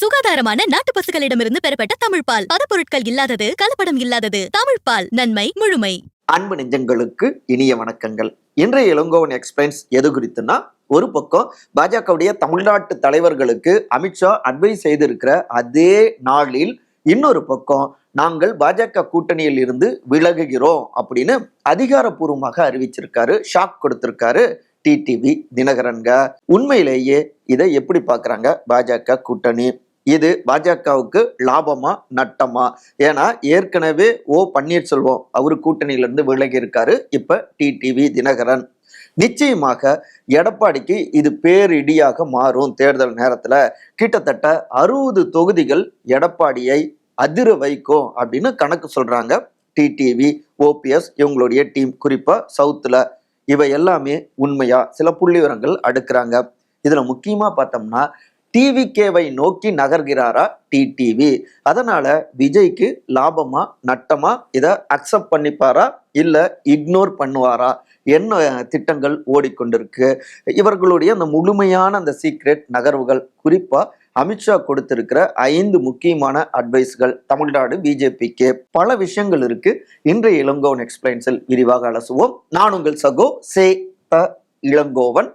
சுகாதாரமான நாட்டு பசுகளிடமிருந்து பெறப்பட்ட தமிழ் பால். பதப்பொருட்கள் இல்லாதது கலப்படம் இல்லாதது. தமிழ் பால் நன்மை முழுமை. அன்பு நெஞ்சங்களுக்கு இனிய வணக்கங்கள். இன்றைய இளங்கோவன் எக்ஸ்பிளைன்ஸ் எது குறித்துன்னா ஒரு பக்கம் பாஜகவுடைய தமிழ்நாட்டு தலைவர்களுக்கு அமித்ஷா அட்வைஸ் செய்திருக்கிற அதே நாளில் இன்னொரு பக்கம் நாங்கள் பாஜக கூட்டணியில் இருந்து விலகுகிறோம் அப்படின்னு அதிகாரப்பூர்வமாக அறிவிச்சிருக்காரு ஷாக் கொடுத்திருக்காரு டிடிவி தினகரன்க. உண்மையிலேயே இதை எப்படி பார்க்குறாங்க பாஜக கூட்டணி? இது பாஜகவுக்கு லாபமா நட்டமா? ஏன்னா ஏற்கனவே ஓ பன்னீர்செல்வம் அவரு கூட்டணியிலிருந்து விலகி இருக்காரு. இப்ப டிடிவி தினகரன். நிச்சயமாக எடப்பாடிக்கு இது பேரிடியாக மாறும் தேர்தல் நேரத்துல. கிட்டத்தட்ட அறுபது தொகுதிகள் எடப்பாடியை அதிர வைக்கும் அப்படின்னு கணக்கு சொல்றாங்க டிடிவி ஓபிஎஸ் இவங்களுடைய டீம். குறிப்பா சவுத்துல இவை எல்லாமே உண்மையா? சில புள்ளி விவரங்கள் அடுக்கிறாங்க. இதுல முக்கியமா பார்த்தோம்னா டிவிகேவை நோக்கி நகர்கிறாரா டிடிவி அதனால விஜய்க்கு லாபமா நட்டமா இதை அக்செப்ட் பண்ணிப்பாரா இல்ல இக்னோர் பண்ணுவாரா? என்ன திட்டங்கள் ஓடிக்கொண்டிருக்கு? இவர்களுடைய அந்த முழுமையான அந்த சீக்ரெட் நகர்வுகள் குறிப்பா அமித்ஷா கொடுத்திருக்கிற ஐந்து முக்கியமான அட்வைஸ்கள் தமிழ்நாடு பிஜேபிக்கு பல விஷயங்கள் இருக்கு. இன்றைய இளங்கோவன் எக்ஸ்பிளைன்ஸில் விரிவாக அலசுவோம். நான் உங்கள் சகோ சே த இளங்கோவன்.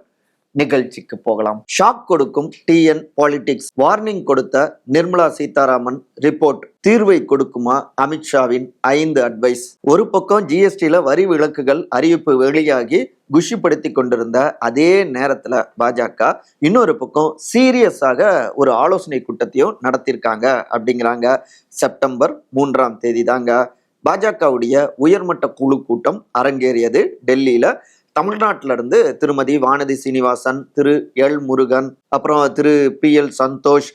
நிகழ்ச்சிக்கு போகலாம். ஷாக் கொடுக்கும் டிஎன் பாலிடிக்ஸ் வார்னிங் கொடுத்த நிர்மலா சீதாராமன் ரிப்போர்ட் தீர்வை கொடுக்குமா அமித்ஷாவின் ஐந்து அட்வைஸ் ஒரு பக்கம் ஜிஎஸ்டியில வரி விலக்குகள் அறிவிப்பு வெளியாகி குஷிப்படுத்தி கொண்டிருந்த அதே நேரத்துல பாஜக இன்னொரு பக்கம் சீரியஸாக ஒரு ஆலோசனை கூட்டத்தையும் நடத்தியிருக்காங்க அப்படிங்கிறாங்க. செப்டம்பர் மூன்றாம் தேதி தாங்க பாஜகவுடைய உயர்மட்ட குழு கூட்டம் அரங்கேறியது டெல்லியில. தமிழ்நாட்டிலிருந்து திருமதி வானதி சீனிவாசன் திரு எல் முருகன் அப்புறம் திரு பி எல் சந்தோஷ்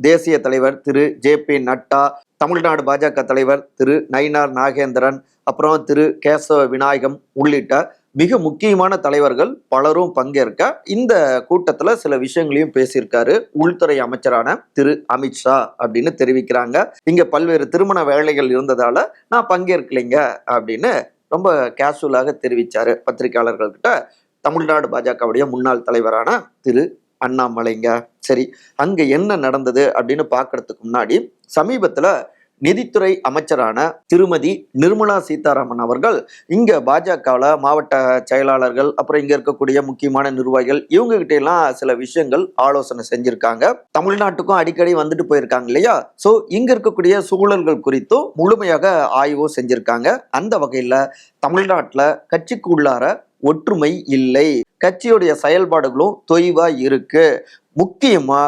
தேசிய தலைவர் திரு ஜே பி நட்டா தமிழ்நாடு பாஜக தலைவர் திரு நயினார் நாகேந்திரன் அப்புறம் திரு கேசவ விநாயகம் உள்ளிட்ட மிக முக்கியமான தலைவர்கள் பலரும் பங்கேற்க இந்த கூட்டத்தில் சில விஷயங்களையும் பேசியிருக்காரு உள்துறை அமைச்சரான திரு அமித்ஷா அப்படின்னு தெரிவிக்கிறாங்க. இங்க பல்வேறு திருமண வேலைகள் இருந்ததால நான் பங்கேற்கலைங்க அப்படின்னு ரொம்ப கேஷுவலாக தெரிவித்தார் பத்திரிகையாளர்கள்கிட்ட. தமிழ்நாடு பாஜகவுடைய முன்னாள் தலைவரான திரு அண்ணாமலைங்க. சரி அங்கே என்ன நடந்தது அப்படின்னு பார்க்கறதுக்கு முன்னாடி சமீபத்தில் நிதித்துறை அமைச்சரான திருமதி நிர்மலா சீதாராமன் அவர்கள் இங்க பாஜகவில் மாவட்ட செயலாளர்கள் அப்புறம் இங்க இருக்கக்கூடிய முக்கியமான நிர்வாகிகள் இவங்க கிட்ட எல்லாம் சில விஷயங்கள் ஆலோசனை செஞ்சிருக்காங்க. தமிழ்நாட்டுக்கும் அடிக்கடி வந்துட்டு போயிருக்காங்க இல்லையா? சோ இங்க இருக்கக்கூடிய சூழல்கள் குறித்தும் முழுமையாக ஆய்வும் செஞ்சிருக்காங்க. அந்த வகையில தமிழ்நாட்டில் கட்சிக்கு உள்ளார ஒற்றுமை இல்லை. கட்சியுடைய செயல்பாடுகளும் தொய்வா இருக்கு. முக்கியமா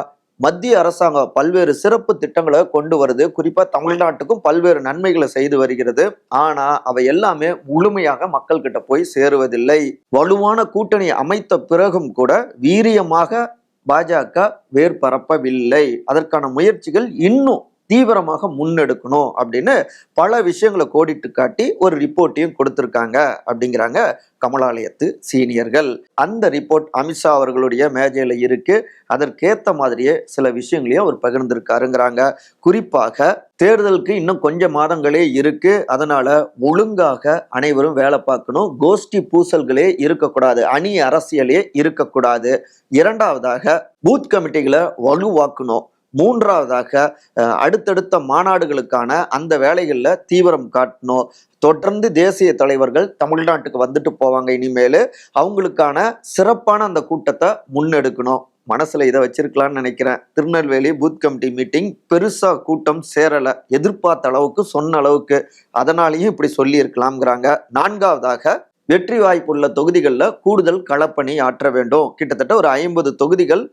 மத்திய அரசாங்கம் பல்வேறு சிறப்பு திட்டங்களை கொண்டு வருது. குறிப்பா தமிழ்நாட்டுக்கும் பல்வேறு நன்மைகளை செய்து வருகிறது. ஆனா அவை எல்லாமே முழுமையாக மக்கள் கிட்ட போய் சேருவதில்லை. வலுவான கூட்டணி அமைத்த பிறகும் கூட வீரியமாக பாஜக வேர் பரப்பவில்லை அதற்கான முயற்சிகள் இன்னும் தீவிரமாக முன்னெடுக்கணும் அப்படின்னு பல விஷயங்களை கோடிட்டு காட்டி ஒரு ரிப்போர்ட்டையும் கொடுத்துருக்காங்க அப்படிங்கிறாங்க கமலாலயத்து சீனியர்கள். அந்த ரிப்போர்ட் அமித்ஷா அவர்களுடைய மேஜையில் இருக்கு. அதற்கேற்ற மாதிரியே சில விஷயங்களையும் அவர் பகிர்ந்திருக்காருங்கிறாங்க. குறிப்பாக தேர்தலுக்கு இன்னும் கொஞ்சம் மாதங்களே இருக்கு. அதனால ஒழுங்காக அனைவரும் வேலை பார்க்கணும். கோஷ்டி பூசல்களே இருக்கக்கூடாது. அணி அரசியலே இருக்கக்கூடாது. இரண்டாவதாக பூத் கமிட்டிகளை வலுவாக்கணும். மூன்றாவதாக அடுத்தடுத்த மாநாடுகளுக்கான அந்த வேலைகளில் தீவிரம் காட்டணும். தொடர்ந்து தேசிய தலைவர்கள் தமிழ்நாட்டுக்கு வந்துட்டு போவாங்க. இனிமேல் அவங்களுக்கான சிறப்பான அந்த கூட்டத்தை முன்னெடுக்கணும். மனசுல இதை வச்சிருக்கலாம்னு நினைக்கிறேன். திருநெல்வேலி பூத் கமிட்டி மீட்டிங் பெருசா கூட்டம் சேரல. எதிர்பார்த்த அளவுக்கு சொன்ன அளவுக்கு. அதனாலையும் இப்படி சொல்லி இருக்கலாம்ங்கிறாங்க நான்காவதாக வெற்றி வாய்ப்புள்ள தொகுதிகளில் கூடுதல் களப்பணி ஆற்ற வேண்டும். கிட்டத்தட்ட ஒரு ஐம்பது தொகுதிகள்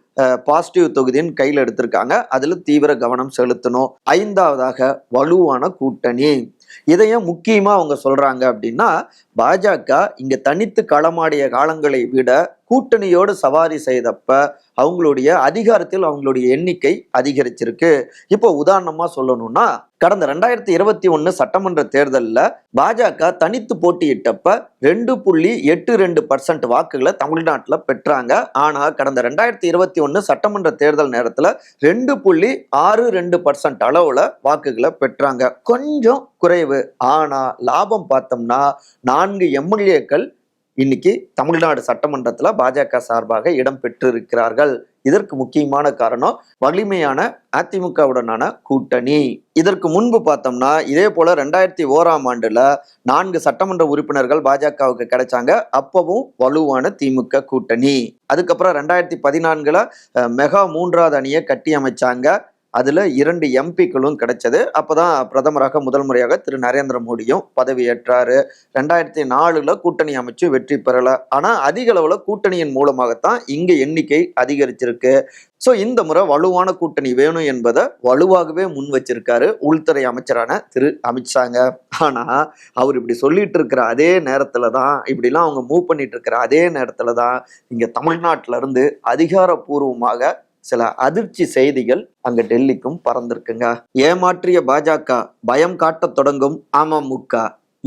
பாசிட்டிவ் தொகுதின்னு கையில் எடுத்திருக்காங்க. அதில் தீவிர கவனம் செலுத்தணும். ஐந்தாவதாக வலுவான கூட்டணி. இதையும் முக்கியமாக அவங்க சொல்கிறாங்க அப்படின்னா பாஜக இங்கே தனித்து களமாடிய காலங்களை விட கூட்டணியோடு சவாரி செய்தப்ப அவங்களுடைய அதிகாரத்தில் அவங்களுடைய எண்ணிக்கை அதிகரிச்சிருக்கு. இப்போ உதாரணமாக சொல்லணும்னா கடந்த ரெண்டாயிரத்தி இருபத்தி ஒன்னு சட்டமன்ற தேர்தலில் பாஜக தனித்து போட்டியிட்டப்ப ரெண்டு புள்ளி எட்டு ரெண்டு பர்சன்ட் வாக்குகளை தமிழ்நாட்டில் பெற்றாங்க. ஆனால் கடந்த ரெண்டாயிரத்தி இருபத்தி ஒன்னு சட்டமன்ற தேர்தல் நேரத்தில் ரெண்டு புள்ளி ஆறு ரெண்டு பர்சன்ட் அளவில் வாக்குகளை பெற்றாங்க. கொஞ்சம் குறைவு. ஆனால் லாபம் பார்த்தோம்னா நான்கு எம்எல்ஏக்கள் இன்னைக்கு தமிழ்நாடு சட்டமன்றத்தில் பாஜக சார்பாக இடம் பெற்றிருக்கிறார்கள். இதற்கு முக்கியமான காரணம் வலிமையான அதிமுகவுடனான கூட்டணி. இதற்கு முன்பு பார்த்தோம்னா இதே போல ரெண்டாயிரத்தி ஓராம் ஆண்டுல நான்கு சட்டமன்ற உறுப்பினர்கள் பாஜகவுக்கு கிடைச்சாங்க. அப்பவும் வலுவான திமுக கூட்டணி. அதுக்கப்புறம் ரெண்டாயிரத்தி பதினான்குல மெகா மூன்றாவது அணியை கட்டி அமைச்சாங்க. அதில் இரண்டு எம்பிக்களும் கிடைச்சது. அப்பதான் பிரதமராக முதல் முறையாக திரு நரேந்திர மோடியும் பதவியேற்றார். ரெண்டாயிரத்தி நாலில் கூட்டணி அமைச்சு வெற்றி பெறலை. ஆனால் அதிக அளவில் கூட்டணியின் மூலமாகத்தான் இங்கே எண்ணிக்கை அதிகரிச்சிருக்கு. ஸோ இந்த முறை வலுவான கூட்டணி வேணும் என்பதை வலுவாகவே முன் வச்சிருக்காரு உள்துறை அமைச்சரான திரு அமித்ஷாங்க ஆனால் அவர் இப்படி சொல்லிட்டு இருக்கிற அதே நேரத்தில் தான் இப்படிலாம் அவங்க மூவ் பண்ணிட்டு இருக்கிற அதே நேரத்தில் தான் இங்கே தமிழ்நாட்டுல இருந்து அதிகாரப்பூர்வமாக சில அதிர்ச்சி செய்திகள் அங்க டெல்லிக்கும் பறந்திருக்குங்க. ஏமாற்றிய பாஜக பயம் காட்டத் தொடங்கும் அமமுக.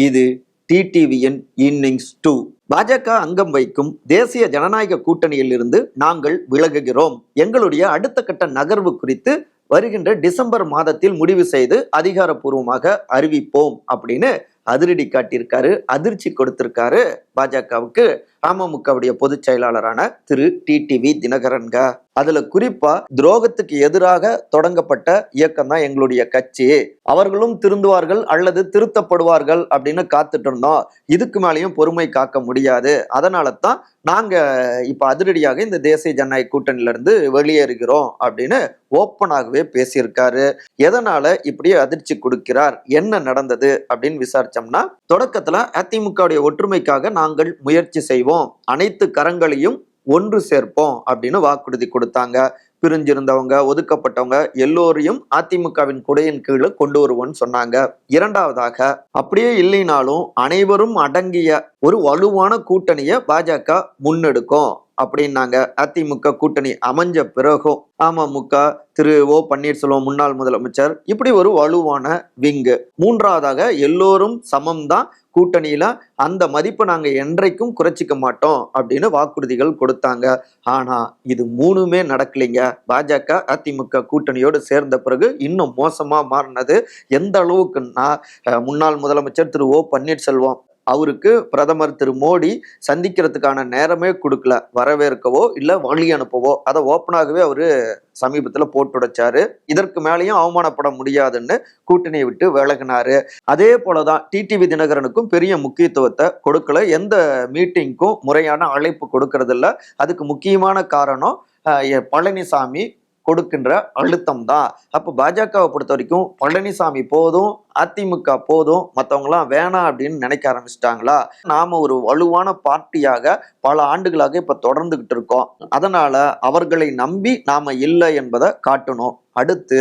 இது டிடிவியின் இன்னிங்ஸ் டூ. பாஜக அங்கம் வைக்கும் தேசிய ஜனநாயக கூட்டணியில் இருந்து நாங்கள் விலகுகிறோம். எங்களுடைய அடுத்த கட்ட நகர்வு குறித்து வருகின்ற டிசம்பர் மாதத்தில் முடிவு செய்து அதிகாரப்பூர்வமாக அறிவிப்போம் அப்படின்னு அதிரடி காட்டியிருக்காரு அதிர்ச்சி கொடுத்திருக்காரு பாஜகவுக்கு. அமமுகவுடைய பொதுச் செயலாளரான திரு டிடிவி தினகரன்க. அதுல குறிப்பா துரோகத்துக்கு எதிராக தொடங்கப்பட்ட இயக்கம் தான் எங்களுடைய கட்சி. அவர்களும் திருந்துவார்கள் அல்லது திருத்தப்படுவார்கள் அப்படின்னு காத்துட்டு இருந்தோம். இதுக்கு மேலேயும் பொறுமை காக்க முடியாது. அதனால தான் நாங்க இப்ப அதிரடியாக இந்த தேசிய ஜனநாயக கூட்டணியில இருந்து வெளியேறுகிறோம் அப்படின்னு ஓப்பனாகவே பேசியிருக்காரு. எதனால இப்படி அதிர்ச்சி கொடுக்கிறார்? என்ன நடந்தது? அப்படின்னு விசாரிச்சோம்னா தொடக்கத்துல அதிமுகவுடைய ஒற்றுமைக்காக நாங்கள் முயற்சி செய்வோம். அனைத்து கரங்களையும் ஒன்று சேர்ப்போம் அப்படின்னு வாக்குறுதி கொடுத்தாங்க. பிரிஞ்சிருந்தவங்க ஒதுக்கப்பட்டவங்க எல்லோரையும் அதிமுகவின் குடையின் கீழே கொண்டு வருவோம்னு சொன்னாங்க. இரண்டாவதாக அப்படியே இல்லைனாலும் அனைவரும் அடங்கிய ஒரு வலுவான கூட்டணியை பாஜக முன்னெடுக்கும் அப்படின்னாங்க. அதிமுக கூட்டணி அமைஞ்ச பிறகும் அமமுக திரு ஓ பன்னீர்செல்வம் முன்னாள் முதலமைச்சர் இப்படி ஒரு வலுவான விங்கு. மூன்றாவதாக எல்லோரும் சமம்தான் கூட்டணியில அந்த மதிப்பை நாங்க என்றைக்கும் குறைச்சிக்க மாட்டோம் அப்படின்னு வாக்குறுதிகள் கொடுத்தாங்க. ஆனா இது மூணுமே நடக்கலைங்க. பாஜக அதிமுக கூட்டணியோடு சேர்ந்த பிறகு இன்னும் மோசமா மாறினது எந்த அளவுக்குன்னா முன்னாள் முதலமைச்சர் திரு ஓ பன்னீர்செல்வம். அவருக்கு பிரதமர் திரு மோடி சந்திக்கிறதுக்கான நேரமே கொடுக்கல வரவேற்கவோ இல்லை வழி அனுப்பவோ. அதை ஓப்பனாகவே அவர் சமீபத்தில் போட்டுடைச்சாரு இதற்கு மேலேயும் அவமானப்பட முடியாதுன்னு கூட்டணியை விட்டு விலகினாரு. அதே போலதான் டிடிவி தினகரனுக்கும் பெரிய முக்கியத்துவத்தை கொடுக்கல. எந்த மீட்டிங்க்கும் முறையான அழைப்பு கொடுக்கறதில்ல. அதுக்கு முக்கியமான காரணம் எ- பழனிசாமி கொடுக்கின்ற அழுத்தம் தான் அப்போ பாஜகவை பொறுத்த வரைக்கும் பழனிசாமி போதும் அதிமுக போதும் மற்றவங்களாம் வேணாம் அப்படின்னு நினைக்க ஆரம்பிச்சிட்டாங்களா? நாம ஒரு வலுவான பார்ட்டியாக பல ஆண்டுகளாக இப்ப தொடர்ந்துகிட்டு இருக்கோம். அதனால அவர்களை நம்பி நாம இல்லை என்பதை காட்டணும். அடுத்து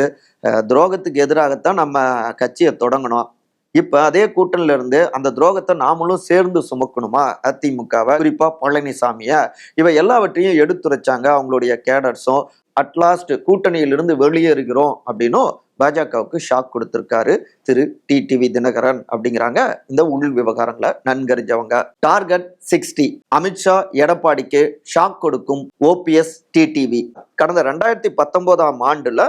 துரோகத்துக்கு எதிராகத்தான் நம்ம கட்சியை தொடங்கணும். இப்ப அதே கூட்டணில இருந்து அந்த துரோகத்தை நாமளும் சேர்ந்து சுமக்கணுமா? அதிமுகவை குறிப்பா பழனிசாமிய. இவ எல்லாவற்றையும் எடுத்துரைச்சாங்க அவங்களுடைய கேடர்ஸும். அட்லாஸ்ட் கூட்டணியிலிருந்து வெளியேறுகிறோம் அப்படின்னும் பாஜகவுக்கு ஷாக் கொடுத்திருக்காரு திரு டிடிவி தினகரன் அப்படிங்கிறாங்க இந்த உள் விவகாரங்களை நன்கறிஞ்சவங்க டார்கெட் சிக்ஸ்டி அமித்ஷா எடப்பாடிக்கு ஷாக் கொடுக்கும் ஓபிஎஸ் டிடிவி கடந்த ரெண்டாயிரத்தி பத்தொன்பதாம் ஆண்டுல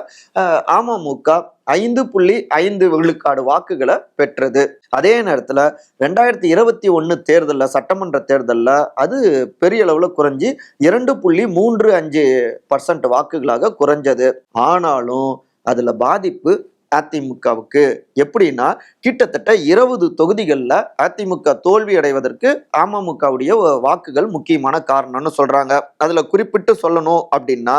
அமமுக ஐந்து புள்ளி ஐந்து விழுக்காடு வாக்குகளை பெற்றது. அதே நேரத்தில் ரெண்டாயிரத்தி இருபத்தி ஒன்று தேர்தலில் சட்டமன்ற தேர்தலில் அது பெரிய அளவில் குறைஞ்சி இரண்டு புள்ளி மூன்று அஞ்சு பர்சன்ட் வாக்குகளாக குறைஞ்சது. ஆனாலும் அதுல பாதிப்பு அதிமுகவுக்கு. எப்படின்னா கிட்டத்தட்ட இருபது தொகுதிகளில் அதிமுக தோல்வி அடைவதற்கு அமமுகவுடைய வாக்குகள் முக்கியமான காரணம்னு சொல்றாங்க. அதுல குறிப்பிட்டு சொல்லணும் அப்படின்னா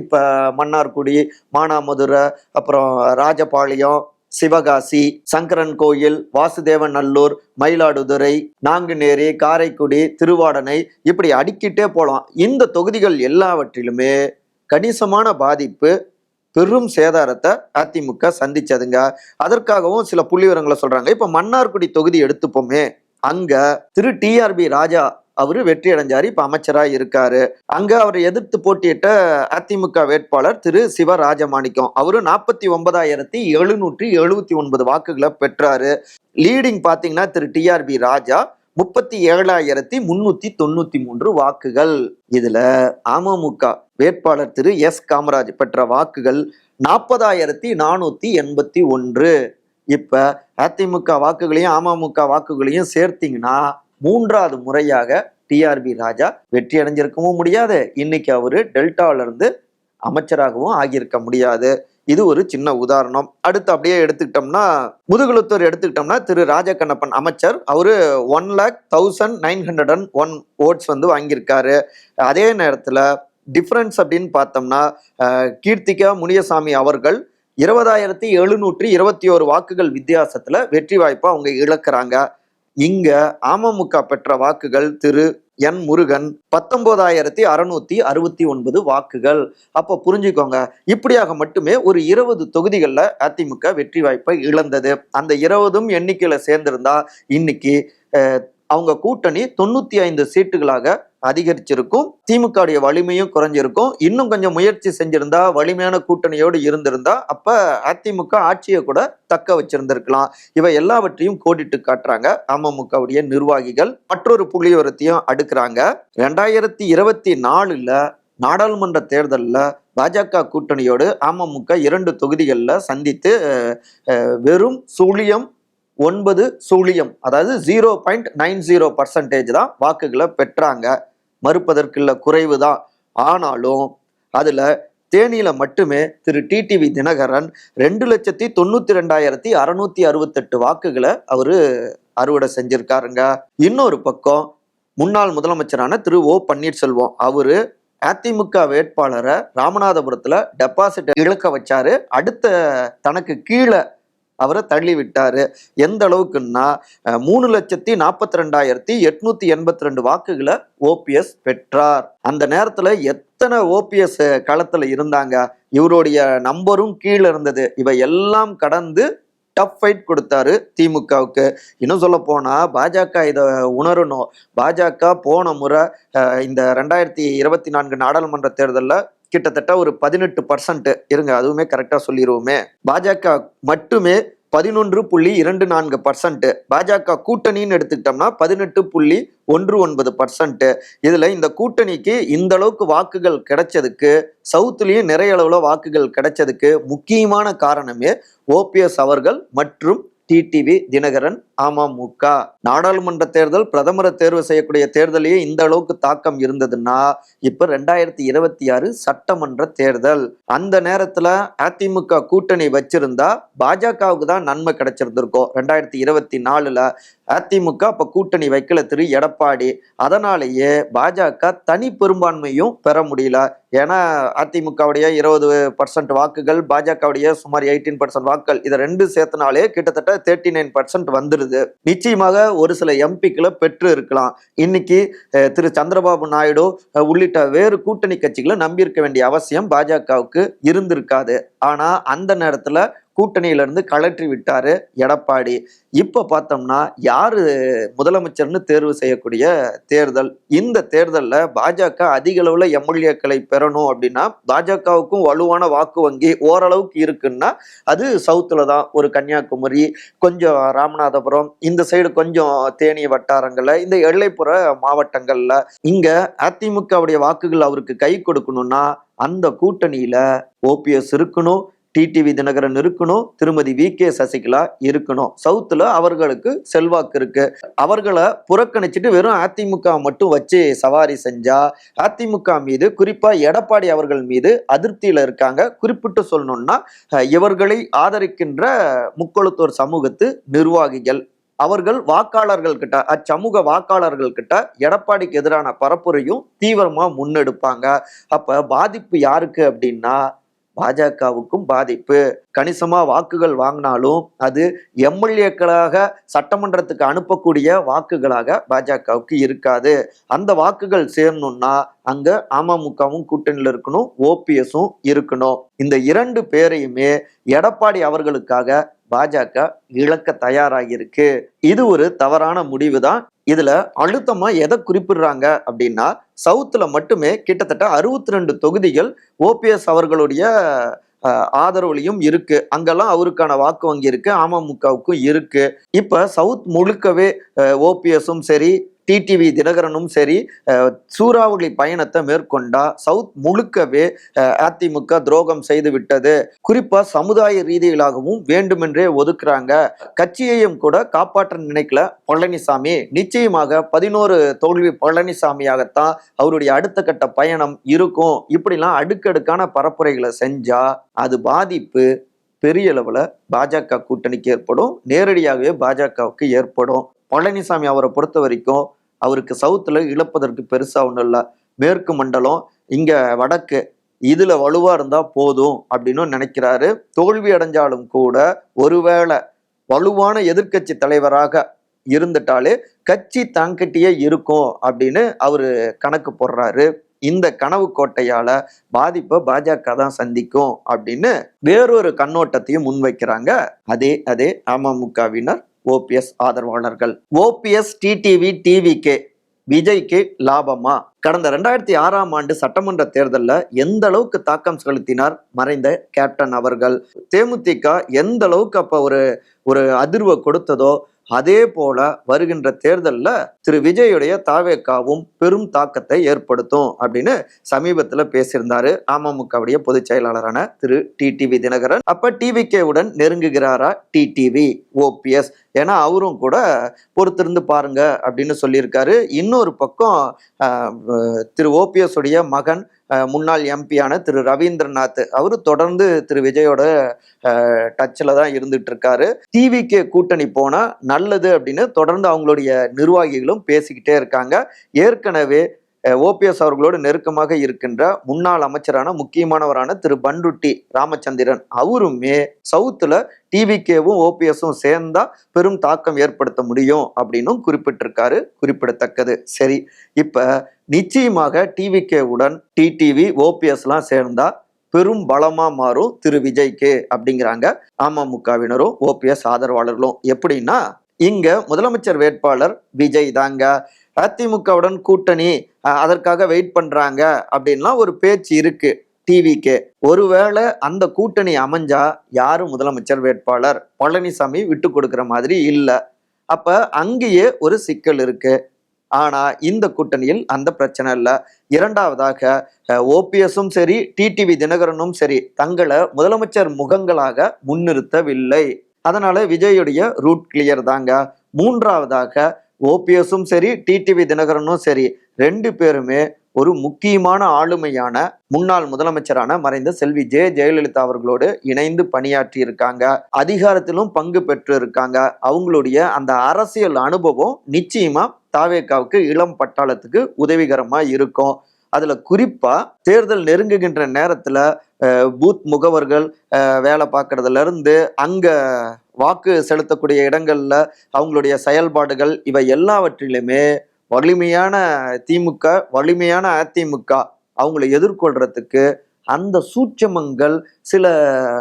இப்ப மன்னார்குடி மானாமதுரை அப்புறம் ராஜபாளையம் சிவகாசி சங்கரன் கோயில் வாசுதேவநல்லூர் மயிலாடுதுறை நாங்குநேரி காரைக்குடி திருவாடனை இப்படி அடிக்கிட்டே போலாம். இந்த தொகுதிகள் எல்லாவற்றிலுமே கணிசமான பாதிப்பு பெரும் சேதாரத்தை அதிமுக சந்திச்சதுங்க. அதற்காகவும் சில புள்ளிவரங்களை சொல்றாங்க. இப்ப மன்னார்குடி தொகுதி எடுத்துப்போமே. அங்க திரு டிஆர்பி ராஜா அவரு வெற்றி அடைஞ்சாரு. இப்ப அமைச்சரா இருக்காரு. அங்க அவரை எதிர்த்து போட்டியிட்ட அதிமுக வேட்பாளர் திரு சிவ ராஜமாணிக்கம் அவரு நாற்பத்தி ஒன்பதாயிரத்தி எழுநூற்றி எழுபத்தி ஒன்பது வாக்குகளை பெற்றாரு. லீடிங் பாத்தீங்கன்னா திரு டிஆர்பி ராஜா. முப்பத்தி ஏழாயிரத்தி முன்னூத்தி தொண்ணூத்தி மூன்று வாக்குகள். இதுல அமமுக வேட்பாளர் திரு எஸ். காமராஜ் பெற்ற வாக்குகள் நாற்பதாயிரத்தி நானூத்தி எண்பத்தி ஒன்று. இப்ப அதிமுக வாக்குகளையும் அமமுக வாக்குகளையும் சேர்த்தீங்கன்னா மூன்றாவது முறையாக டிஆர்பி ராஜா வெற்றி அடைஞ்சிருக்கவும் முடியாது. இன்னைக்கு அவரு டெல்டாவிலிருந்து அமைச்சராகவும் ஆகியிருக்க முடியாது. இது ஒரு சின்ன உதாரணம். அடுத்து அப்படியே எடுத்துக்கிட்டோம்னா முதுகுளத்தூர் எடுத்துக்கிட்டோம்னா திரு ராஜகண்ணப்பன் அமைச்சர் அவரு one lakh thousand nine hundred and one votes வந்து வாங்கியிருக்காரு. அதே நேரத்தில் டிஃப்ரென்ஸ் அப்படின்னு பார்த்தோம்னா கீர்த்திகா முனியசாமி அவர்கள் இருபதாயிரத்தி எழுநூற்றி இருபத்தி ஓரு வாக்குகள் வித்தியாசத்தில் வெற்றி வாய்ப்பை அவங்க இழக்கிறாங்க. இங்க அமமுக பெற்ற வாக்குகள் திரு என் முருகன் பத்தொன்பதாயிரத்தி அறுநூத்தி அறுபத்தி ஒன்பது வாக்குகள். அப்போ புரிஞ்சுக்கோங்க இப்படியாக மட்டுமே ஒரு இருபது தொகுதிகளில் அதிமுக வெற்றி வாய்ப்பை இழந்தது. அந்த இருபதும் எண்ணிக்கையில் சேர்ந்திருந்தா இன்னைக்கு அவங்க கூட்டணி தொண்ணூத்தி ஐந்து சீட்டுகளாக அதிகரிச்சிருக்கும். திமுகவுடைய வலிமையும் குறைஞ்சிருக்கும். இன்னும் கொஞ்சம் முயற்சி செஞ்சிருந்தா வலிமையான கூட்டணியோடு இருந்திருந்தா அப்ப அதிமுக ஆட்சியை கூட தக்க வச்சிருந்திருக்கலாம். இவை எல்லாவற்றையும் கோடிட்டு காட்டுறாங்க அமமுகவுடைய நிர்வாகிகள். மற்றொரு புள்ளிவரத்தையும் அடுக்கிறாங்க. ரெண்டாயிரத்தி இருபத்தி நாலுல நாடாளுமன்ற தேர்தலில் பாஜக கூட்டணியோடு அமமுக இரண்டு தொகுதிகளில் சந்தித்து வெறும் சூழியம் ஒன்பது சூழியம் அதாவது zero point nine zero percentage தான் வாக்குகளை பெற்றாங்க. மறுப்பதற்குள்ள குறைவு தான் ஆனாலும் அதில் தேனியில் மட்டுமே திரு டிடிவி தினகரன் ரெண்டு லட்சத்தி தொண்ணூத்தி ரெண்டாயிரத்தி அறுநூத்தி அறுபத்தெட்டு வாக்குகளை அவரு அறுவடை செஞ்சிருக்காருங்க. இன்னொரு பக்கம் முன்னாள் முதலமைச்சரான திரு ஓ பன்னீர்செல்வம் அவரு அதிமுக வேட்பாளரை ராமநாதபுரத்துல டெபாசிட் இழக்க வச்சாரு. அடுத்த தனக்கு கீழே அவரை தள்ளி விட்டார் எந்த அளவுக்குன்னா மூணு லட்சத்தி நாற்பத்தி ரெண்டாயிரத்தி எட்நூத்தி எண்பத்தி ரெண்டு வாக்குகளை ஓபிஎஸ் பெற்றார். அந்த நேரத்தில் எத்தனை ஓபிஎஸ் களத்தில் இருந்தாங்க? இவருடைய நம்பரும் கீழே இருந்தது. இவை எல்லாம் கடந்து டஃப் ஃபைட் கொடுத்தாரு திமுகவுக்கு. இன்னும் சொல்ல போனால் பாஜக இதை உணரணும். பாஜக போன முறை இந்த ரெண்டாயிரத்தி இருபத்தி நான்கு நாடாளுமன்ற தேர்தலில் கிட்டத்தட்ட ஒரு பதினெட்டு பர்சன்ட் இருங்க அதுவுமே கரெக்டாக சொல்லிடுவோமே பாஜக மட்டுமே பதினொன்று புள்ளி இரண்டு நான்கு பர்சன்ட் பாஜக கூட்டணின்னு எடுத்துக்கிட்டோம்னா பதினெட்டு புள்ளி ஒன்று ஒன்பது பர்சன்ட் இதில் இந்த கூட்டணிக்கு இந்த அளவுக்கு வாக்குகள் கிடைச்சதுக்கு சவுத்துலேயும் நிறைய அளவில் வாக்குகள் கிடைச்சதுக்கு முக்கியமான காரணமே ஓபிஎஸ் அவர்கள் மற்றும் டிடிவி தினகரன் அமமுக. நாடாளுமன்ற தேர்தல் பிரதமரை தேர்வு செய்யக்கூடிய தேர்தலையே இந்த அளவுக்கு தாக்கம் இருந்ததுன்னா இப்ப ரெண்டாயிரத்தி இருபத்தி ஆறு சட்டமன்ற தேர்தல். அந்த நேரத்துல அதிமுக கூட்டணி வச்சிருந்தா பாஜகவுக்கு தான் நன்மை கிடைச்சிருந்திருக்கும். ரெண்டாயிரத்தி இருபத்தி நாலுல அதிமுக அப்போ கூட்டணி வைக்கல திரு எடப்பாடி. அதனாலேயே பாஜக தனி பெரும்பான்மையும் பெற முடியல. ஏன்னா அதிமுகவுடைய இருபது பர்சன்ட் வாக்குகள் பாஜகவுடைய சுமார் எயிட்டீன் பர்சன்ட் வாக்குகள் இதை ரெண்டு சேர்த்தனாலே கிட்டத்தட்ட தேர்ட்டி நைன் பர்சன்ட் வந்துடுது நிச்சயமாக ஒரு சில எம்பிக்களை பெற்று இருக்கலாம். இன்னைக்கு திரு சந்திரபாபு நாயுடு உள்ளிட்ட வேறு கூட்டணி கட்சிகளை நம்பியிருக்க வேண்டிய அவசியம் பாஜகவுக்கு இருந்திருக்காது. ஆனால் அந்த நேரத்தில் கூட்டணியில இருந்து கலற்றி விட்டாரு எடப்பாடி. இப்போ பார்த்தோம்னா யார் முதலமைச்சர்னு தேர்வு செய்யக்கூடிய தேர்தல் இந்த தேர்தலில் பாஜக அதிக அளவில் எம்எல்ஏக்களை பெறணும் அப்படின்னா பாஜகவுக்கும் வலுவான வாக்கு வங்கி ஓரளவுக்கு இருக்குன்னா அது சவுத்தில் தான். ஒரு கன்னியாகுமரி கொஞ்சம் ராமநாதபுரம் இந்த சைடு கொஞ்சம் தேனி வட்டாரங்களில் இந்த எல்லைப்புற மாவட்டங்களில். இங்கே அதிமுகவுடைய வாக்குகள் அவருக்கு கை கொடுக்கணும்னா அந்த கூட்டணியில் ஓபிஎஸ் இருக்கணும். டிடிவி தினகரன் இருக்கணும். திருமதி வி கே சசிகலா இருக்கணும். சவுத்துல அவர்களுக்கு செல்வாக்கு இருக்கு. அவர்களை புறக்கணிச்சிட்டு வெறும் அதிமுக மட்டும் வச்சு சவாரி செஞ்சா அதிமுக மீது குறிப்பா எடப்பாடி அவர்கள் மீது அதிருப்தியில இருக்காங்க. குறிப்பிட்டு சொல்லணும்னா இவர்களை ஆதரிக்கின்ற முக்கொழுத்தோர் சமூகத்து நிர்வாகிகள் அவர்கள் வாக்காளர்கள் கிட்ட அச்சமூக வாக்காளர்கள் கிட்ட எடப்பாடிக்கு எதிரான பரப்புரையும் தீவிரமா முன்னெடுப்பாங்க. அப்ப பாதிப்பு யாருக்கு அப்படின்னா பாஜகவுக்கும் பாதிப்பு. கணிசமா வாக்குகள் வாங்கினாலும் அது எம்எல்ஏக்களாக சட்டமன்றத்துக்கு அனுப்பக்கூடிய வாக்குகளாக பாஜகவுக்கு இருக்காது. அந்த வாக்குகள் சேரணும்னா அங்க அமமுகவும் கூட்டணியில் இருக்கணும் ஓபிஎஸும் இருக்கணும். இந்த இரண்டு பேரையுமே எடப்பாடி அவர்களுக்காக பாஜக இழக்க தயாராகி இருக்கு இது ஒரு தவறான முடிவு தான் இதுல அழுத்தமா எதை குறிப்பிடுறாங்க அப்படின்னா சவுத்துல மட்டுமே கிட்டத்தட்ட அறுபத்தி ரெண்டு தொகுதிகள் ஓபிஎஸ் அவர்களுடைய ஆதரவுலையும் இருக்கு. அங்கெல்லாம் அவருக்கான வாக்கு வங்கி இருக்கு அமமுகவுக்கும் இருக்கு. இப்ப சவுத் முழுக்கவே ஓபிஎஸும் சரி டிடிவி தினகரனும் சரி சூறாவளி பயணத்தை மேற்கொண்டா சவுத் முழுக்கவே அதிமுக துரோகம் செய்து விட்டது. குறிப்பா சமுதாய ரீதியிலாகவும் வேண்டுமென்றே ஒதுக்குறாங்க. கட்சியையும் கூட காப்பாற்ற நினைக்கல பழனிசாமி. நிச்சயமாக பதினோரு தோல்வி பழனிசாமியாகத்தான் அவருடைய அடுத்த கட்ட பயணம் இருக்கும். இப்படிலாம் அடுக்கடுக்கான பரப்புரைகளை செஞ்சா அது பாதிப்பு பெரிய அளவில் பாஜக கூட்டணிக்கு ஏற்படும். நேரடியாகவே பாஜகவுக்கு ஏற்படும். பழனிசாமி அவரை பொறுத்த வரைக்கும் அவருக்கு சவுத்துல இழப்பதற்கு பெருசா ஒன்றும் இல்லை. மேற்கு மண்டலம் இங்க வடக்கு இதுல வலுவா இருந்தா போதும் அப்படின்னு நினைக்கிறாரு. தோல்வி அடைஞ்சாலும் கூட ஒருவேளை வலுவான எதிர்க்கட்சி தலைவராக இருந்துட்டாலே கட்சி தாங்கிட்டே இருக்கும் அப்படின்னு அவரு கணக்கு போடுறாரு. இந்த கனவு கோட்டையால பாதிப்பை பாஜக தான் சந்திக்கும் அப்படின்னு வேறொரு கண்ணோட்டத்தையும் முன்வைக்கிறாங்க. அதே அதே அமமுகவினர் ஓபிஎஸ் ஆதரவாளர்கள். ஓபிஎஸ் டிடிவி டிவிகே விஜய்க்கு லாபமா? கடந்த ரெண்டாயிரத்தி ஆறாம் ஆண்டு சட்டமன்ற தேர்தலில் எந்த அளவுக்கு தாக்கம் செலுத்தினார் மறைந்த கேப்டன் அவர்கள்? தேமுதிக எந்த அளவுக்கு அப்போ ஒரு ஒரு அதிர்வை கொடுத்ததோ அதே போல வருகின்ற தேர்தலில் திரு விஜயுடைய தாவேக்காவும் பெரும் தாக்கத்தை ஏற்படுத்தும் அப்படின்னு சமீபத்தில் பேசியிருந்தாரு அமமுகவுடைய பொதுச் செயலாளரான திரு டிடிவி தினகரன். அப்ப டிவிகே உடன் நெருங்குகிறாரா டிடிவி ஓபிஎஸ் ஏன்னா அவரும் கூட பொறுத்திருந்து பாருங்க அப்படின்னு சொல்லியிருக்காரு. இன்னொரு பக்கம் திரு ஓபிஎஸ் உடைய மகன் முன்னாள் எம்பியான திரு ரவீந்திரநாத். அவரு தொடர்ந்து திரு விஜயோட டச்சில் தான் இருந்துட்டு இருக்காரு டிவிகே கூட்டணி போனா நல்லது அப்படின்னு தொடர்ந்து அவங்களுடைய நிர்வாகிகளும் பேசிக்கிட்டே இருக்காங்க. ஏற்கனவே ஓபிஎஸ் அவர்களோடு நெருக்கமாக இருக்கின்ற முன்னாள் அமைச்சரான முக்கியமானவரான திரு பண்டுட்டி ராமச்சந்திரன் அவருமே சவுத்துல டிவிகேவும் ஓபிஎஸும் சேர்ந்தா பெரும் தாக்கம் ஏற்படுத்த முடியும் அப்படின்னும் குறிப்பிட்டிருக்காரு குறிப்பிடத்தக்கது. சரி இப்ப நிச்சயமாக டிவிகேவுடன் டிடிவி ஓபிஎஸ்லாம் சேர்ந்தா பெரும் பலமா மாறும் திரு விஜய்க்கு அப்படிங்கிறாங்க அமமுகவினரும் ஓபிஎஸ் ஆதரவாளர்களும். எப்படின்னா இங்க முதலமைச்சர் வேட்பாளர் விஜய் தாங்க. அதிமுகவுடன் கூட்டணி அதற்காக வெயிட் பண்றாங்க அப்படின்லாம் ஒரு பேச்சு இருக்கு டிவிக்கு ஒருவேளை அந்த கூட்டணி அமைஞ்சா யாரு முதலமைச்சர் வேட்பாளர்? பழனிசாமி விட்டு கொடுக்குற மாதிரி இல்லை. அப்ப அங்கேயே ஒரு சிக்கல் இருக்கு. ஆனா இந்த கூட்டணியில் அந்த பிரச்சனை இல்லை. இரண்டாவதாக ஓபிஎஸும் சரி டிடிவி தினகரனும் சரி தங்களை முதலமைச்சர் முகங்களாக முன்னிறுத்தவில்லை. அதனால விஜயுடைய ரூட் கிளியர் தாங்க. மூன்றாவதாக ஓபிஎஸும் சரி டிடிவி தினகரனும் சரி ரெண்டு பேருமே ஒரு முக்கியமான ஆளுமையான முன்னாள் முதலமைச்சரான மறைந்த செல்வி ஜெ ஜெயலலிதா அவர்களோடு இணைந்து பணியாற்றி இருக்காங்க. அதிகாரத்திலும் பங்கு பெற்று இருக்காங்க. அவங்களுடைய அந்த அரசியல் அனுபவம் நிச்சயமா தாவேக்காவுக்கு இளம் பட்டாளத்துக்கு உதவிகரமா இருக்கும். அதுல குறிப்பா தேர்தல் நெருங்குகின்ற நேரத்துல பூத் முகவர்கள் வேலை பார்க்கறதுல இருந்து அங்க வாக்கு செலுத்தக்கூடிய இடங்கள்ல அவங்களுடைய செயல்பாடுகள் இவை எல்லாவற்றிலுமே வலிமையான திமுக வலிமையான அதிமுக அவங்களை எதிர்கொள்றதுக்கு அந்த சூட்சமங்கள் சில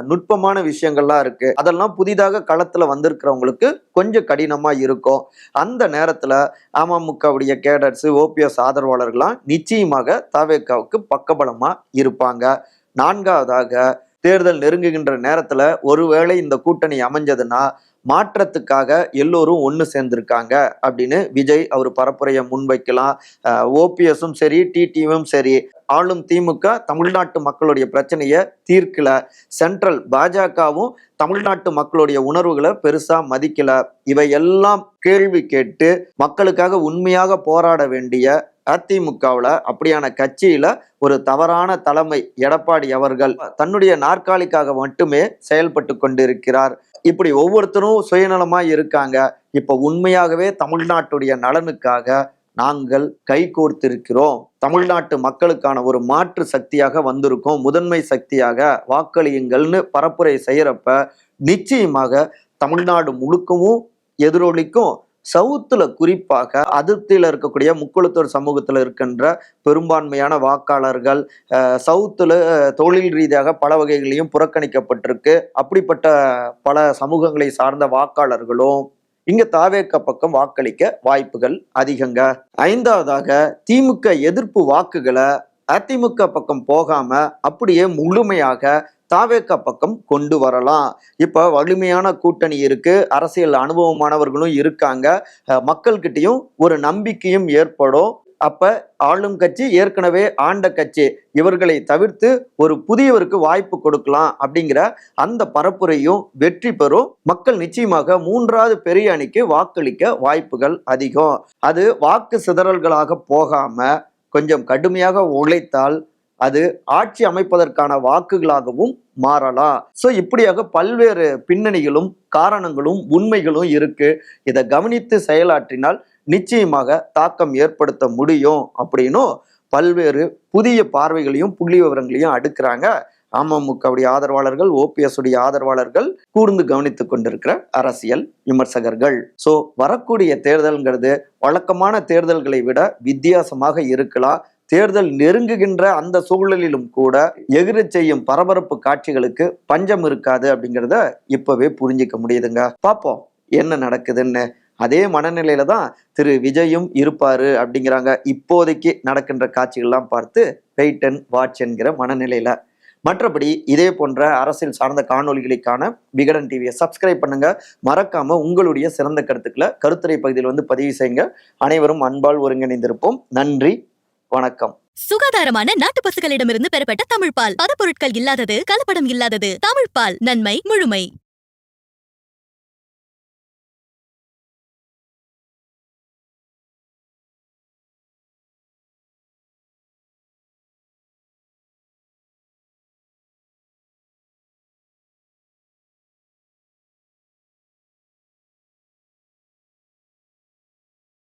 நுட்பமான விஷயங்கள்லாம் இருக்கு. அதெல்லாம் புதிதாக களத்துல வந்திருக்கிறவங்களுக்கு கொஞ்சம் கடினமா இருக்கும். அந்த நேரத்துல அமமுகவுடைய கேடர்ஸ் ஓபிஎஸ் ஆதரவாளர்கள்லாம் நிச்சயமாக தவேக்காவுக்கு பக்கபலமா இருப்பாங்க. நான்காவதாக தேர்தல் நெருங்குகின்ற நேரத்துல ஒருவேளை இந்த கூட்டணி அமைஞ்சதுன்னா மாற்றத்துக்காக எல்லோரும் ஒன்று சேர்ந்திருக்காங்க அப்படின்னு விஜய் அவர் பரப்புரையை முன்வைக்கலாம். ஓபிஎஸும் சரி டிடியும் சரி ஆளும் திமுக தமிழ்நாட்டு மக்களுடைய பிரச்சனையை தீர்க்கல. சென்ட்ரல் பாஜகவும் தமிழ்நாட்டு மக்களுடைய உணர்வுகளை பெருசா மதிக்கல. இவையெல்லாம் கேள்வி கேட்டு மக்களுக்காக உண்மையாக போராட வேண்டிய அதிமுகவில் அப்படியான கட்சியில ஒரு தவறான தலைமை எடப்பாடி அவர்கள் தன்னுடைய நாற்காலிக்காக மட்டுமே செயல்பட்டு கொண்டிருக்கிறார். இப்படி ஒவ்வொருத்தரும் சுயநலமா இருக்காங்க. இப்ப உண்மையாகவே தமிழ்நாட்டுடைய நலனுக்காக நாங்கள் கை கோர்த்திருக்கிறோம். தமிழ்நாட்டு மக்களுக்கான ஒரு மாற்று சக்தியாக வந்திருக்கோம். முதன்மை சக்தியாக வாக்களியுங்கள்னு பரப்புரை செய்யறப்ப நிச்சயமாக தமிழ்நாடு முழுக்கவும் எதிரொலிக்கும். சவுத்துல குறிப்பாக அதிருப்தியில் இருக்கக்கூடிய முக்குளத்தூர் சமூகத்துல இருக்கின்ற பெரும்பான்மையான வாக்காளர்கள் சவுத்துல தொழில் ரீதியாக பல வகைகளையும் புறக்கணிக்கப்பட்டிருக்கு. அப்படிப்பட்ட பல சமூகங்களை சார்ந்த வாக்காளர்களும் இங்க தாவேக்க பக்கம் வாக்களிக்க வாய்ப்புகள் அதிகங்க. ஐந்தாவதாக திமுக எதிர்ப்பு வாக்குகளை அதிமுக பக்கம் போகாம அப்படியே முழுமையாக தாவேக்கா பக்கம் கொண்டு வரலாம். இப்போ வலிமையான கூட்டணி இருக்கு. அரசியல் அனுபவமானவர்களும் இருக்காங்க. மக்கள்கிட்டையும் ஒரு நம்பிக்கையும் ஏற்படும். அப்ப ஆளும் கட்சி ஏற்கனவே ஆண்ட கட்சி. இவர்களை தவிர்த்து ஒரு புதியவருக்கு வாய்ப்பு கொடுக்கலாம் அப்படிங்கிற அந்த பரப்புரையும் வெற்றி பெறும். மக்கள் நிச்சயமாக மூன்றாவது பெரிய அணிக்கு வாக்களிக்க வாய்ப்புகள் அதிகம். அது வாக்கு சிதறல்களாக போகாம கொஞ்சம் கடுமையாக உழைத்தால் அது ஆட்சி அமைப்பதற்கான வாக்குகளாகவும் மாறலாம். ஸோ இப்படியாக பல்வேறு பின்னணிகளும் காரணங்களும் உண்மைகளும் இருக்கு. இதை கவனித்து செயலாற்றினால் நிச்சயமாக தாக்கம் ஏற்படுத்த முடியும் அப்படின்னும் பல்வேறு புதிய பார்வைகளையும் புள்ளி விவரங்களையும் அடுக்கிறாங்க. அமமுகவுடைய ஆதரவாளர்கள் ஓபிஎஸ் உடைய ஆதரவாளர்கள் கூர்ந்து கவனித்துக் கொண்டிருக்கிற அரசியல் விமர்சகர்கள். சோ வரக்கூடிய தேர்தல்ங்கிறது வழக்கமான தேர்தல்களை விட வித்தியாசமாக இருக்கலாம். தேர்தல் நெருங்குகின்ற அந்த சூழலிலும் கூட எகிர செய்யும் பரபரப்பு காட்சிகளுக்கு பஞ்சம் இருக்காது அப்படிங்கிறத இப்பவே புரிஞ்சிக்க முடியுதுங்க. பார்ப்போம் என்ன நடக்குதுன்னு. அதே மனநிலையில தான் திரு விஜயும் இருப்பாரு அப்படிங்கிறாங்க. இப்போதைக்கு நடக்கின்ற காட்சிகள்லாம் பார்த்து வெயிட் அண்ட் வாட்ச் என்கிற மனநிலையில. மற்றபடி இதே போன்ற அரசியல் சார்ந்த காணொளிகளுக்கான விகடன் டிவியை சப்ஸ்கிரைப் பண்ணுங்க. மறக்காம உங்களுடைய சிறந்த கருத்துக்களை கருத்துரை பகுதியில் வந்து பதிவு செய்யுங்க. அனைவரும் அன்பால் ஒருங்கிணைந்திருப்போம். நன்றி. வணக்கம். சுகாதாரமான நாட்டு பசுக்களிடமிருந்து பெறப்பட்ட தமிழ்பால். பதப்பொருட்கள் இல்லாதது கலப்படம் இல்லாதது தமிழ்பால் நன்மை முழுமை.